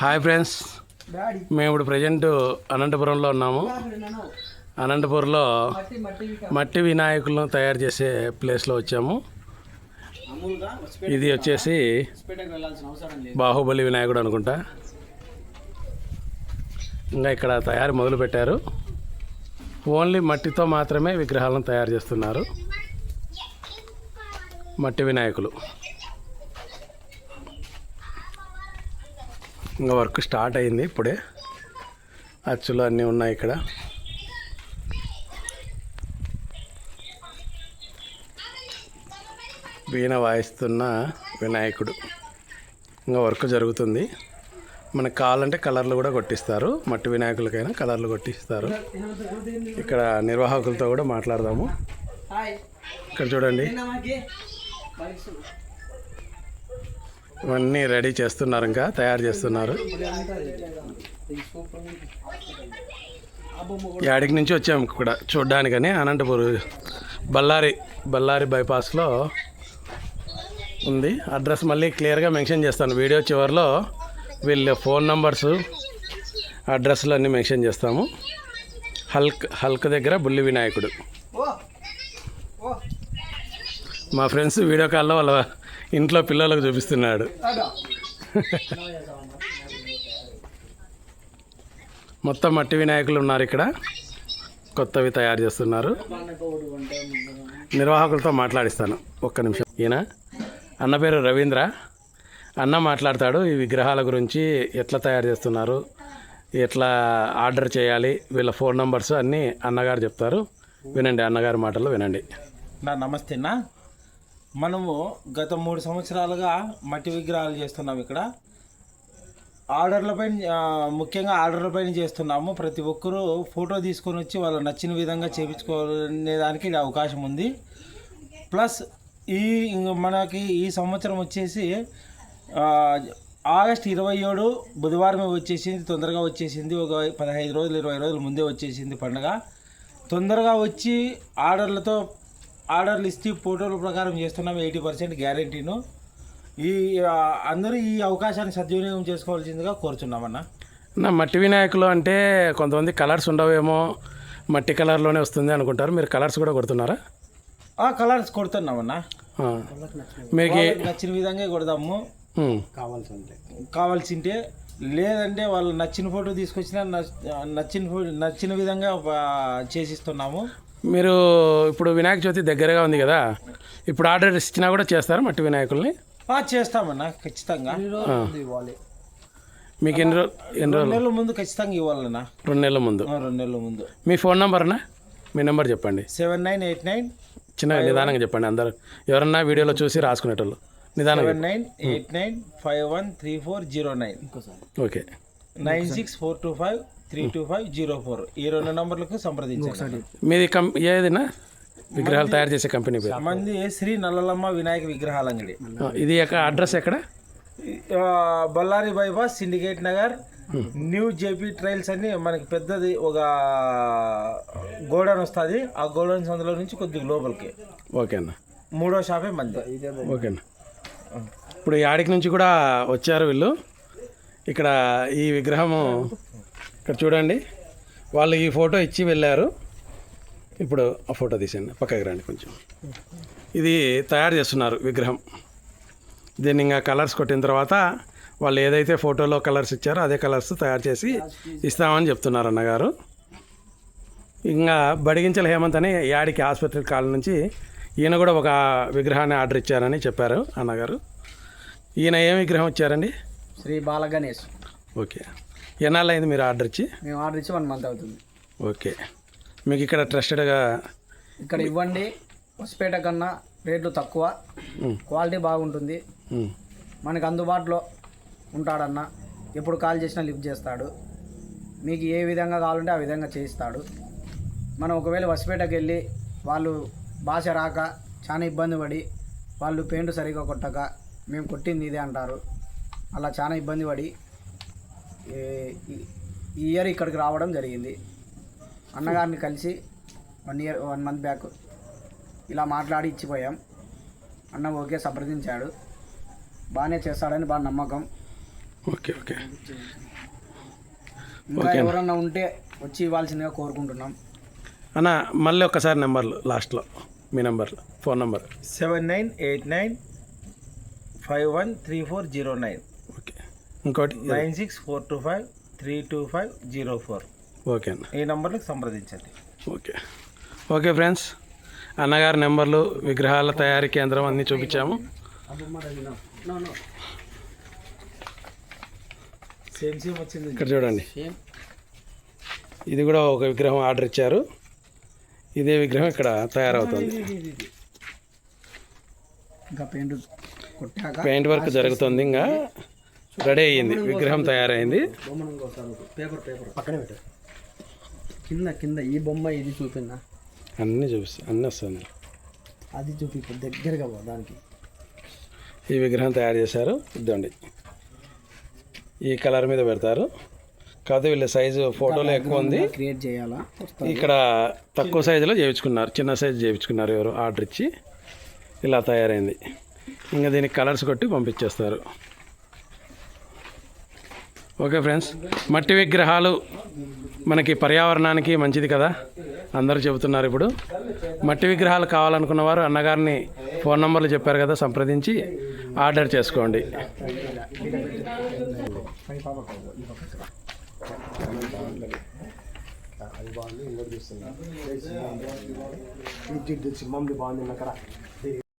Hi friends. మేము ఇప్పుడు present అనంతపురంలో ఉన్నాము. అనంతపురంలో మట్టి వినాయకులను తయారు చేసే ప్లేస్లో వచ్చాము. ఇది వచ్చేసి బాహుబలి వినాయకుడు అనుకుంటా. ఇంకా ఇక్కడ తయారు మొదలు పెట్టారు ఓన్లీ మట్టితో మాత్రమే విగ్రహాలను తయారు చేస్తున్నారు. మట్టి వినాయకులు. ఇంకా వర్క్ స్టార్ట్ అయింది ఇప్పుడే. అచ్చులు అన్నీ ఉన్నాయి ఇక్కడ. వీణ వాయిస్తున్న వినాయకుడు. ఇంకా వర్క్ జరుగుతుంది. మనకు కావాలంటే కలర్లు కూడా కొట్టిస్తారు. మట్టి వినాయకులకైనా కలర్లు కొట్టిస్తారు. ఇక్కడ నిర్వాహకులతో కూడా మాట్లాడదాము. ఇక్కడ చూడండి. ఇవన్నీ రెడీ చేస్తున్నారు ఇంకా తయారు చేస్తున్నారు. యాడికి నుంచి వచ్చాము ఇక్కడ చూడ్డానికని అనంతపూర్ బళ్ళారి బళ్ళారి బైపాస్లో ఉంది. అడ్రస్ మళ్ళీ క్లియర్గా మెన్షన్ చేస్తాను. వీడియో చివరిలో వీళ్ళ ఫోన్ నంబర్స్ అడ్రస్లు అన్నీ మెన్షన్ చేస్తాము. హల్క్ హల్క్ దగ్గర బుల్లి వినాయకుడు. మా ఫ్రెండ్స్ వీడియో కాల్లో వాళ్ళ ఇంట్లో పిల్లలకు చూపిస్తున్నాడు. మొత్తం మట్టి వినాయకులు ఉన్నారు ఇక్కడ. కొత్తవి తయారు చేస్తున్నారు. నిర్వాహకులతో మాట్లాడిస్తాను. ఒక్క నిమిషం. ఈయన? అన్న పేరు రవీంద్ర. అన్న మాట్లాడతాడు ఈ విగ్రహాల గురించి ఎట్లా తయారు చేస్తున్నారు ఎట్లా ఆర్డర్ చేయాలి వీళ్ళ ఫోన్ నంబర్స్ అన్నీ అన్నగారు చెప్తారు. వినండి అన్నగారి మాటలు వినండి. నా నమస్తే అన్న. మనము గత మూడు సంవత్సరాలుగా మట్టి విగ్రహాలు చేస్తున్నాం ఇక్కడ. ఆర్డర్లపై ముఖ్యంగా ఆర్డర్లపైన చేస్తున్నాము. ప్రతి ఒక్కరూ ఫోటో తీసుకొని వచ్చి వాళ్ళు నచ్చిన విధంగా చేయించుకునే దానికి ఇది అవకాశం ఉంది. ప్లస్ ఈ మనకి ఈ సంవత్సరం వచ్చేసి ఆగస్ట్ ఇరవై ఏడు బుధవారమే వచ్చేసింది తొందరగా వచ్చేసింది. ఒక పదహైదు రోజులు ఇరవై రోజుల ముందే వచ్చేసింది పండగ. తొందరగా వచ్చి ఆర్డర్లతో ఆర్డర్లు ఇస్తే ఫోటోల ప్రకారం చేస్తున్నాం ఎయిటీ పర్సెంట్ గ్యారంటీను. ఈ అందరూ ఈ అవకాశాన్ని సద్వినియోగం చేసుకోవాల్సిందిగా కోరుచున్నామన్నా. నా మట్టి వినాయకులు అంటే కొంతమంది కలర్స్ ఉండవేమో మట్టి కలర్లోనే వస్తుంది అనుకుంటారు. మీరు కలర్స్ కూడా కొడుతున్నారా? ఆ కలర్స్ కొడుతున్నామన్నా. మీకు నచ్చిన విధంగా కొడదాము. ఉమ్. కావాల్సింటే లేదంటే వాళ్ళు నచ్చిన ఫోటో తీసుకొచ్చినా నచ్- నచ్చిన నచ్చిన విధంగా ఆ, చేసిస్తున్నాము. మీరు ఇప్పుడు వినాయక చవితి దగ్గరగా ఉంది కదా ఇప్పుడు ఆర్డర్ ఇచ్చినా కూడా చేస్తారా మట్టి వినాయకుల్ని? చేస్తామన్నా ఖచ్చితంగా. ఆ. మీకు ఎన్ని రోజు ఎన్ని రెండు రోజులు? నెలల ముందు ఖచ్చితంగా ఇవ్వాలన్నా. రెండు నెలల ముందు. ఆ, రెండు నెలల ముందు. మీ ఫోన్ నెంబర్నా? మీ నెంబర్ చెప్పండి. సెవెన్ నైన్ ఎయిట్ నైన్ చిన్నగా నిదానంగా చెప్పండి అందరు. ఎవరన్నా వీడియోలో చూసి రాసుకునేటోళ్ళు. నిదానంగా seven nine eight nine five one three four zero nine. Okay. Nine six four two five three two five zero four. ఈ రెండు నంబర్లకు సంప్రదించండి. మీది కం ఏదినా? విగ్రహాలు తయారు చేసే కంపెనీ పేరు. మంది శ్రీ నల్లలమ్మ వినాయక విగ్రహాల అంగడి. ఇది అడ్రస్ ఎక్కడ? Bellary bypass syndicate Nagar new JP trails అని మనకి పెద్దది ఒక గోడౌన్ వస్తుంది. ఆ గోడౌన్ సందులో నుంచి కొద్దిగా లోపలికి. ఓకే అన్న. మూడో షాపే మంది. ఓకే అన్న. ఇప్పుడు ఆడికి నుంచి కూడా వచ్చారు వీళ్ళు? ఇక్కడ ఈ విగ్రహము ఇక్కడ చూడండి. వాళ్ళు ఈ ఫోటో ఇచ్చి వెళ్ళారు. ఇప్పుడు ఆ ఫోటో తీసండి పక్కకి రండి కొంచెం. ఇది తయారు చేస్తున్నారు విగ్రహం. దీన్ని ఇంకా కలర్స్ కొట్టిన తర్వాత వాళ్ళు ఏదైతే ఫోటోలో కలర్స్ ఇచ్చారో అదే కలర్స్ తయారు చేసి ఇస్తామని చెప్తున్నారు అన్నగారు. ఇంకా బడిగించల హేమంత్ అని యాడికి ఆసుపత్రి కాలం నుంచి ఈయన కూడా ఒక విగ్రహాన్ని ఆర్డర్ ఇచ్చారని చెప్పారు అన్నగారు. ఈయన ఏం విగ్రహం ఇచ్చారండి? శ్రీ బాల గణేష్ ఓకే. ఎన్నాళ్ళు అయింది మీరు ఆర్డర్ ఇచ్చి? మేము ఆర్డర్ ఇచ్చి వన్ మంత్ అవుతుంది. ఓకే. మీకు ఇక్కడ ట్రస్టెడ్గా ఇక్కడ ఇవ్వండి. హొస్పేట కన్నా రేట్లు తక్కువ. క్వాలిటీ బాగుంటుంది. మనకు అందుబాటులో ఉంటాడన్న. ఎప్పుడు కాల్ చేసినా లిఫ్ట్ చేస్తాడు. మీకు ఏ విధంగా కావాలంటే ఆ విధంగా చేయిస్తాడు. మనం ఒకవేళ హొస్పేటకి వెళ్ళి వాళ్ళు భాష రాక చాలా ఇబ్బంది పడి వాళ్ళు పెయింట్ సరిగా కొట్టక మేము కొట్టింది ఇదే అంటారు. అలా చాలా ఇబ్బంది పడి ఈ- ఇయర్ ఇక్కడికి రావడం జరిగింది. అన్నగారిని కలిసి one year one month back ఇలా మాట్లాడి ఇచ్చిపోయాం. అన్న ఓకే సంప్రదించాడు. బాగానే చేస్తాడని బాగా నమ్మకం. Okay okay. ఇంకా ఎవరన్నా ఉంటే వచ్చి ఇవ్వాల్సిందిగా కోరుకుంటున్నాం. అన్న మళ్ళీ ఒక్కసారి నెంబర్లు లాస్ట్లో మీ నెంబర్లు phone number. Seven nine eight nine five one three four zero nine. ఇంకోటి nine six four two five three two five zero four. Okay అన్న. ఈ నంబర్లకు సంప్రదించండి. ఓకే. ఓకే ఫ్రెండ్స్ అన్నగారి నెంబర్లు విగ్రహాల తయారీ కేంద్రం అన్నీ చూపించాము. ఇక్కడ చూడండి. ఇది కూడా ఒక విగ్రహం ఆర్డర్ ఇచ్చారు. ఇదే విగ్రహం ఇక్కడ తయారవుతుంది. పెయింట్ వర్క్ జరుగుతుంది ఇంకా. రెడీ అయ్యింది విగ్రహం తయారైంది. Paper paper. పక్కనే పెట్టు. కింద కింద ఈ బొమ్మ ఇది చూపినా అన్నీ చూపిస్తాయి అన్నీ వస్తుంది అది చూపి దగ్గరగా పో దానికి. ఈ విగ్రహం తయారు చేశారు ఇద్దండి ఈ కలర్ మీద పెడతారు. కాకపోతే వీళ్ళ సైజు ఫోటోలో ఎక్కువ ఉంది. క్రియేట్ చేయాలా? ఇక్కడ తక్కువ సైజులో చేయించుకున్నారు చిన్న సైజు చేయించుకున్నారు ఎవరు ఆర్డర్ ఇచ్చి. ఇలా తయారైంది. ఇంకా దీనికి కలర్స్ కొట్టి పంపించేస్తారు. ఓకే ఫ్రెండ్స్ మట్టి విగ్రహాలు మనకి పర్యావరణానికి మంచిది కదా? అందరూ చెబుతున్నారు ఇప్పుడు. మట్టి విగ్రహాలు కావాలనుకున్న వారు అన్నగారిని ఫోన్ నంబర్లు చెప్పారు కదా సంప్రదించి ఆర్డర్ చేసుకోండి. బాగుంది అక్కడ.